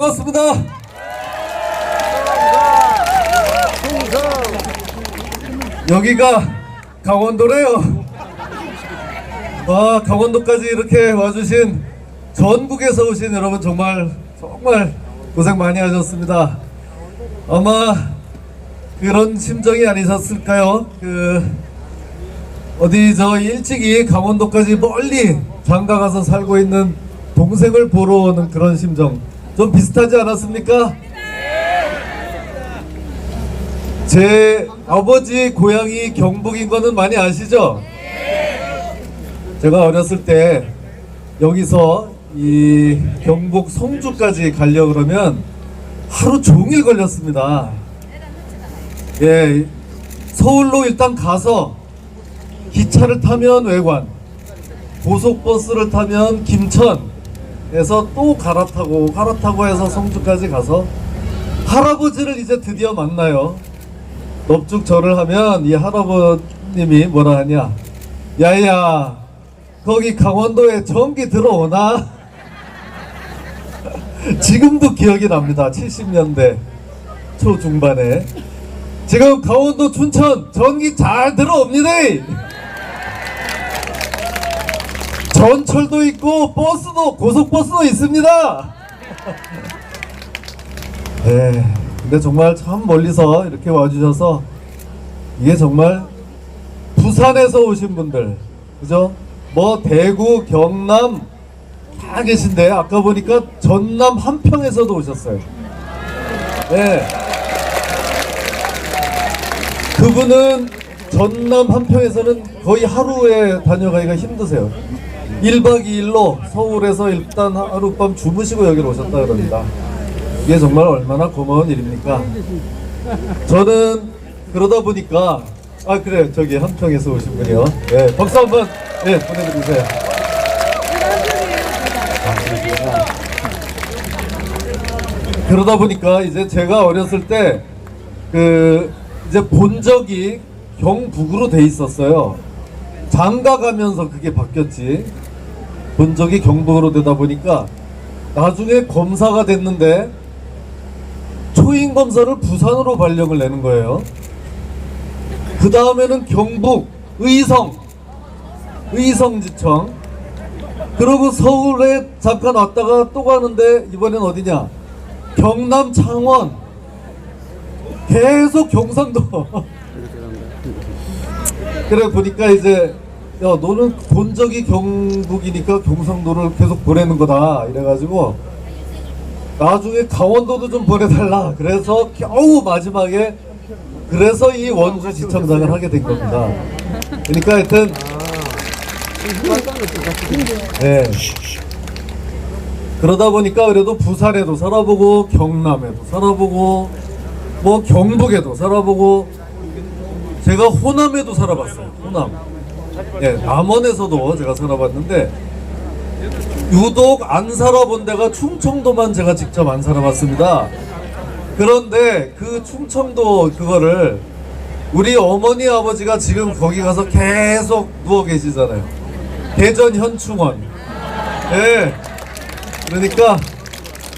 반갑습니다. 여기가 강원도래요. 와 강원도까지 이렇게 와주신 전국에서 오신 여러분 정말 정말 고생 많이 하셨습니다. 아마 그런 심정이 아니셨을까요? 그 어디 저 일찍이 강원도까지 멀리 장가 가서 살고 있는 동생을 보러 오는 그런 심정 좀 비슷하지 않았습니까? 제 아버지 고향이 경북인 거는 많이 아시죠? 제가 어렸을 때 여기서 이 경북 성주까지 가려고 그러면 하루 종일 걸렸습니다. 예, 서울로 일단 가서 기차를 타면 외관, 고속버스를 타면 김천 에서 또 갈아타고 갈아타고 해서 성주까지 가서 할아버지를 이제 드디어 만나요. 넙죽 절을 하면 이 할아버님이 뭐라 하냐? 야야, 거기 강원도에 전기 들어오나? 지금도 기억이 납니다. 70년대 초중반에. 지금 강원도 춘천 전기 잘 들어옵니다. 전철도 있고 버스도 고속버스도 있습니다. 네, 근데 정말 참 멀리서 이렇게 와주셔서 이게 정말 부산에서 오신 분들, 그죠? 뭐 대구, 경남 다 계신데 아까 보니까 전남 한평에서도 오셨어요. 네. 그분은 전남 한평에서는 거의 하루에 다녀가기가 힘드세요. 1박 2일로 서울에서 일단 하룻밤 주무시고 여기로 오셨다 그럽니다. 이게 정말 얼마나 고마운 일입니까? 저는 그러다 보니까 아 그래 저기 한평에서 오신 분이요. 예, 박수 한번 예 보내드리세요. 그러다 보니까 이제 제가 어렸을 때 그 이제 본 적이 경북으로 돼 있었어요. 장가 가면서 그게 바뀌었지. 본 적이 경북으로 되다 보니까 나중에 검사가 됐는데 초임 검사를 부산으로 발령을 내는 거예요. 그 다음에는 경북 의성 의성지청. 그리고 서울에 잠깐 왔다가 또 가는데 이번엔 어디냐? 경남 창원. 계속 경상도. 그래 보니까 이제 야 너는 본 적이 경북이니까 경상도를 계속 보내는 거다. 이래가지고 나중에 강원도도 좀 보내달라. 그래서 겨우 마지막에 그래서 이 원주 지청장을 하게 된 겁니다. 그러니까 하여튼 네. 그러다 보니까 그래도 부산에도 살아보고 경남에도 살아보고 뭐 경북에도 살아보고 제가 호남에도 살아봤어요. 호남 예, 남원에서도 제가 살아봤는데 유독 안 살아본 데가 충청도만 제가 직접 안 살아봤습니다. 그런데 그 충청도 그거를 우리 어머니 아버지가 지금 거기 가서 계속 누워 계시잖아요. 대전 현충원. 예. 그러니까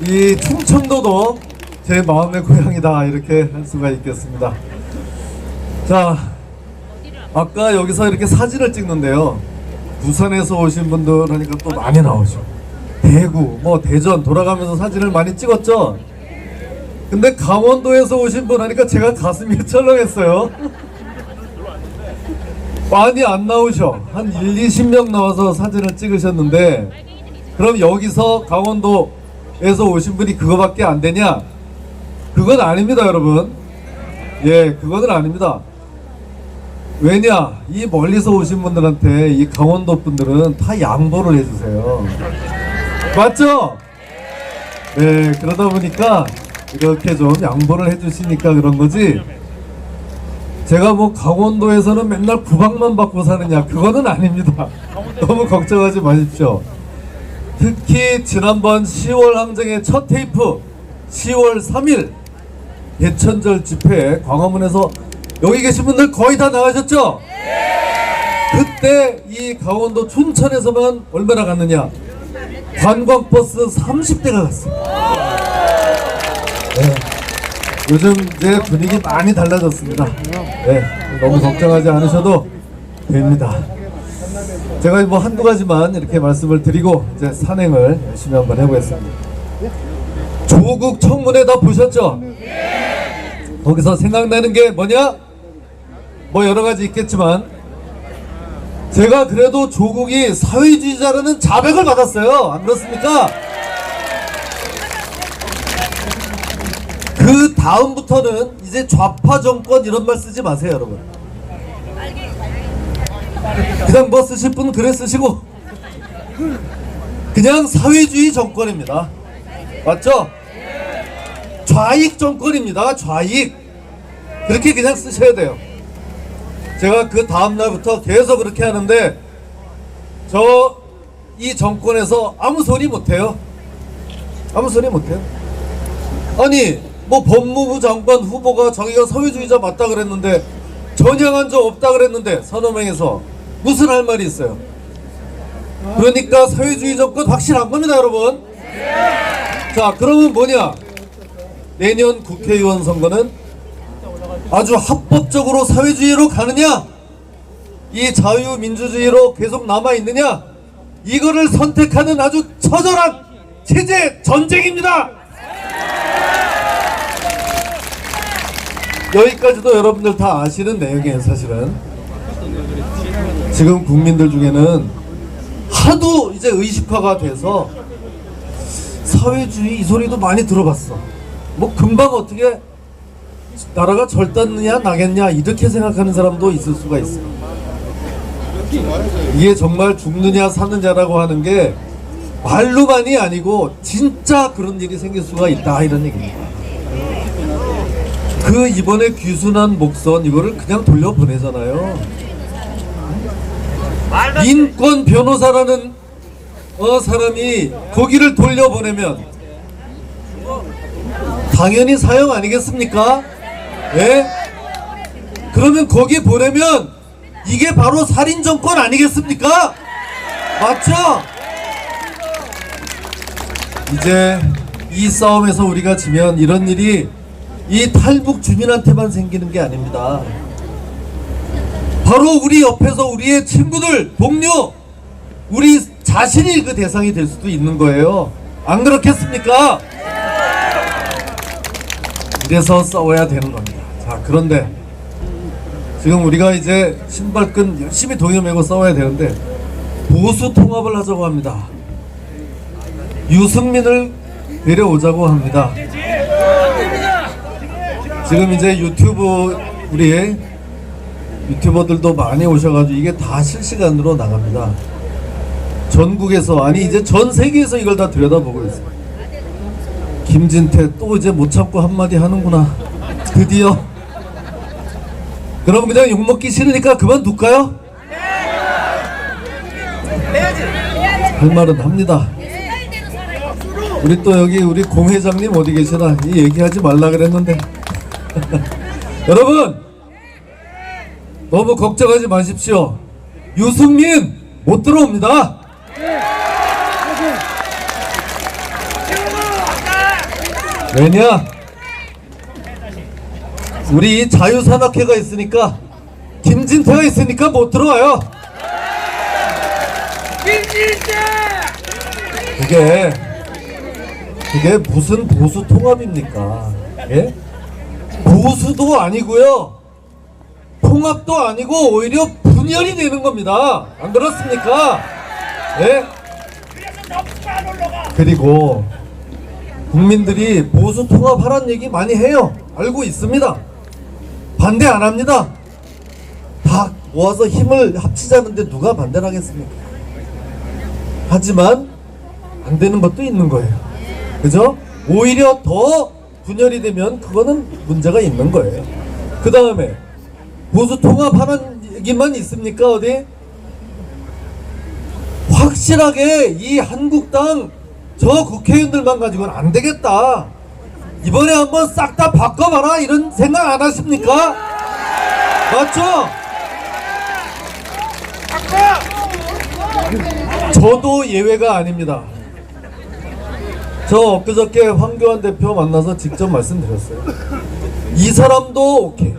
이 충청도도 제 마음의 고향이다 이렇게 할 수가 있겠습니다. 자, 아까 여기서 이렇게 사진을 찍는데요. 부산에서 오신 분들 하니까 또 많이 나오죠. 대구, 뭐 대전 돌아가면서 사진을 많이 찍었죠. 근데 강원도에서 오신 분 하니까 제가 가슴이 철렁했어요. 많이 안 나오셔. 한 1, 20명 나와서 사진을 찍으셨는데 그럼 여기서 강원도에서 오신 분이 그거밖에 안 되냐? 그건 아닙니다, 여러분. 예, 그거는 아닙니다. 왜냐 이 멀리서 오신 분들한테 이 강원도 분들은 다 양보를 해주세요. 맞죠? 네 그러다 보니까 이렇게 좀 양보를 해주시니까 그런 거지. 제가 뭐 강원도에서는 맨날 구박만 받고 사느냐 그거는 아닙니다. 너무 걱정하지 마십시오. 특히 지난번 10월 항쟁의 첫 테이프 10월 3일 대천절 집회에 광화문에서 여기 계신 분들 거의 다 나가셨죠? 그때 이 강원도 춘천에서만 얼마나 갔느냐? 관광버스 30대가 갔어요. 요즘 이제 분위기 많이 달라졌습니다. 네, 너무 걱정하지 않으셔도 됩니다. 제가 뭐 한두 가지만 이렇게 말씀을 드리고 이제 산행을 열심히 한번 해보겠습니다. 조국 청문회 다 보셨죠? 거기서 생각나는 게 뭐냐? 뭐 여러 가지 있겠지만 제가 그래도 조국이 사회주의자라는 자백을 받았어요. 안 그렇습니까? 그 다음부터는 이제 좌파 정권 이런 말 쓰지 마세요, 여러분. 그냥 뭐 쓰실 분 그래 쓰시고 그냥 사회주의 정권입니다. 맞죠? 좌익 정권입니다. 좌익. 그렇게 그냥 쓰셔야 돼요. 제가 그 다음 날부터 계속 그렇게 하는데 저 이 정권에서 아무 소리 못 해요. 아무 소리 못 해요. 아니 뭐 법무부 장관 후보가 자기가 사회주의자 맞다 그랬는데 전향한 적 없다 그랬는데 산업행에서 무슨 할 말이 있어요? 그러니까 사회주의 정권 확실한 겁니다, 여러분. 자, 그러면 뭐냐? 내년 국회의원 선거는 아주 합법적으로 사회주의로 가느냐? 이 자유민주주의로 계속 남아 있느냐? 이거를 선택하는 아주 처절한 체제 전쟁입니다. 여기까지도 여러분들 다 아시는 내용이에요, 사실은. 지금 국민들 중에는 하도 이제 의식화가 돼서 사회주의 이 소리도 많이 들어봤어. 뭐 금방 어떻게 나라가 절단느냐 나겠냐 이렇게 생각하는 사람도 있을 수가 있어. 이게 정말 죽느냐 사느냐라고 하는 게 말로만이 아니고 진짜 그런 일이 생길 수가 있다 이런 얘기입니다. 그 이번에 귀순한 목선 이거를 그냥 돌려보내잖아요. 인권 변호사라는 어 사람이 거기를 돌려보내면 당연히 사형 아니겠습니까? 예? 그러면 거기 보내면 이게 바로 살인 정권 아니겠습니까? 맞죠? 이제 이 싸움에서 우리가 지면 이런 일이 이 탈북 주민한테만 생기는 게 아닙니다. 바로 우리 옆에서 우리의 친구들, 동료, 우리 자신이 그 대상이 될 수도 있는 거예요. 안 그렇겠습니까? 이래서 싸워야 되는 겁니다. 자, 그런데 지금 우리가 이제 신발끈 열심히 동요 메고 싸워야 되는데 보수 통합을 하자고 합니다. 유승민을 데려오자고 합니다. 지금 이제 유튜브 우리 유튜버들도 많이 오셔가지고 이게 다 실시간으로 나갑니다. 전국에서 아니 이제 전 세계에서 이걸 다 들여다보고 있어요. 김진태 또 이제 못 참고 한마디 하는구나. 드디어. 그럼 그냥 욕 먹기 싫으니까 그만둘까요? 할 말은 합니다. 우리 또 여기 우리 공 회장님 어디 계시나 이 얘기하지 말라 그랬는데 여러분 너무 걱정하지 마십시오. 유승민 못 들어옵니다. 왜냐? 우리 자유산악회가 있으니까 김진태가 있으니까 못 들어와요. 그게 그게 무슨 보수 통합입니까? 예? 보수도 아니고요. 통합도 아니고 오히려 분열이 되는 겁니다. 안 그렇습니까? 예? 그리고 국민들이 보수 통합하라는 얘기 많이 해요. 알고 있습니다. 반대 안 합니다. 다 모아서 힘을 합치자는데 누가 반대를 하겠습니까? 하지만 안 되는 것도 있는 거예요. 그죠? 오히려 더 분열이 되면 그거는 문제가 있는 거예요. 그 다음에 보수 통합하는 얘기만 있습니까 어디? 확실하게 이 한국당 저 국회의원들만 가지고는 안 되겠다. 이번에 한번 싹 다 바꿔봐라 이런 생각 안 하십니까? 맞죠? 저도 예외가 아닙니다. 저 엊그저께 황교안 대표 만나서 직접 말씀드렸어요. 이 사람도 오케이.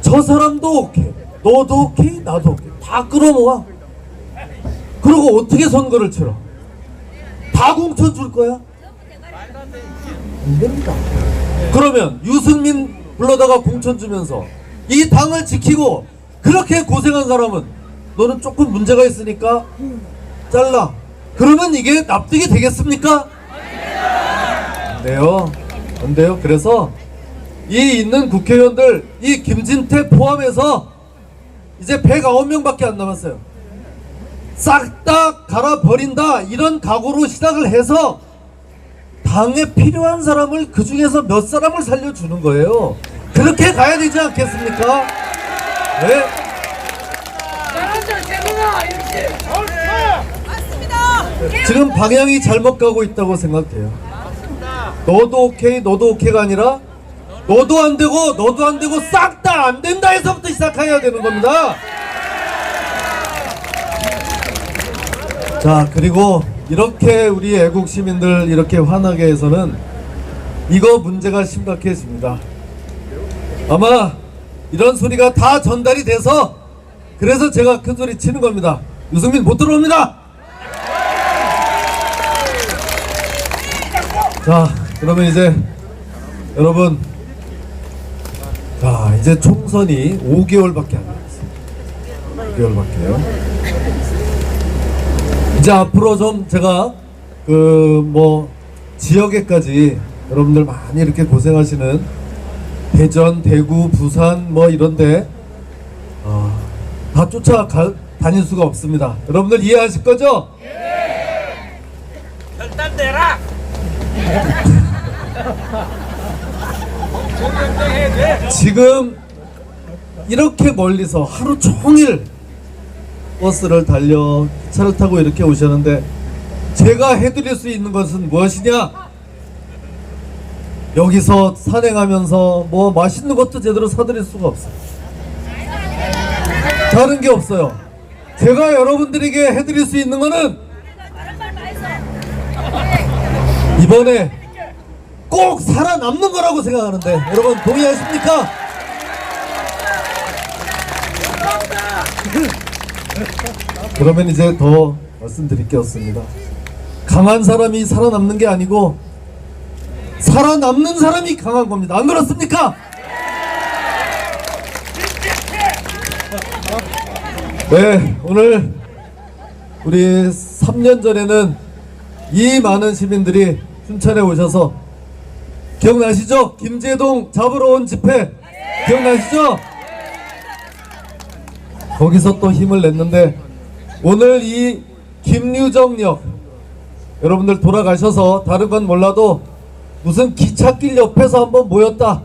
저 사람도 오케이. 너도 오케이. 나도 오케이. 다 끌어모아. 그리고 어떻게 선거를 치러? 다 공천 줄 거야? 안 됩니다. 그러면 유승민 불러다가 공천 주면서 이 당을 지키고 그렇게 고생한 사람은 너는 조금 문제가 있으니까 잘라. 그러면 이게 납득이 되겠습니까? 안 돼요. 안 돼요. 그래서 이 있는 국회의원들 이 김진태 포함해서 이제 109명밖에 안 남았어요. 싹 다 갈아 버린다 이런 각오로 시작을 해서 당에 필요한 사람을 그 중에서 몇 사람을 살려주는 거예요. 그렇게 가야 되지 않겠습니까? 네. 맞습니다. 지금 방향이 잘못 가고 있다고 생각돼요. 너도 오케이, 너도 오케이가 아니라 너도 안 되고 너도 안 되고 싹 다 안 된다에서부터 시작해야 되는 겁니다. 자 그리고 이렇게 우리 애국 시민들 이렇게 화나게 해서는 이거 문제가 심각해집니다. 아마 이런 소리가 다 전달이 돼서 그래서 제가 큰 소리 치는 겁니다. 유승민 못 들어옵니다. 자, 그러면 이제 여러분, 자 이제 총선이 5개월밖에 안 남았어요. 5개월밖에요. 이제 앞으로 좀 제가 그 뭐 지역에까지 여러분들 많이 이렇게 고생하시는 대전, 대구, 부산 뭐 이런데 어, 다 쫓아 가 다닐 수가 없습니다. 여러분들 이해하실 거죠? 결단 내라. 정경쟁해야 돼. 지금 이렇게 멀리서 하루 종일 버스를 달려 기차를 타고 이렇게 오셨는데 제가 해드릴 수 있는 것은 무엇이냐? 여기서 산행하면서 뭐 맛있는 것도 제대로 사드릴 수가 없어요. 다른 게 없어요. 제가 여러분들에게 해드릴 수 있는 거는 이번에 꼭 살아남는 거라고 생각하는데 여러분 동의하십니까? 그러면 이제 더 말씀드릴 게 없습니다. 강한 사람이 살아남는 게 아니고 살아남는 사람이 강한 겁니다. 안 그렇습니까? 네, 오늘 우리 3년 전에는 이 많은 시민들이 춘천에 오셔서 기억나시죠? 김제동 잡으러 온 집회 기억나시죠? 거기서 또 힘을 냈는데 오늘 이 김유정역 여러분들 돌아가셔서 다른 건 몰라도 무슨 기찻길 옆에서 한번 모였다.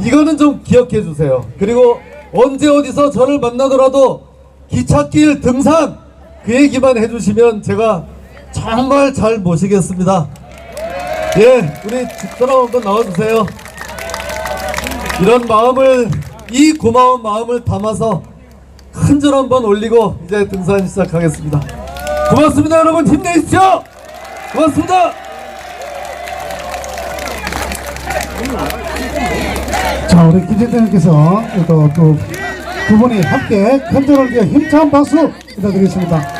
이거는 좀 기억해 주세요. 그리고 언제 어디서 저를 만나더라도 기찻길 등산 그 얘기만 해주시면 제가 정말 잘 모시겠습니다. 예 우리 집사람 한번 나와주세요. 이런 마음을 이 고마운 마음을 담아서 큰절 한번 올리고 이제 등산 시작하겠습니다. 고맙습니다, 여러분 힘내십시오. 고맙습니다. 자, 우리 김진태님께서 또, 또, 두 분이 함께 큰절을 위해 힘찬 박수 부탁드리겠습니다.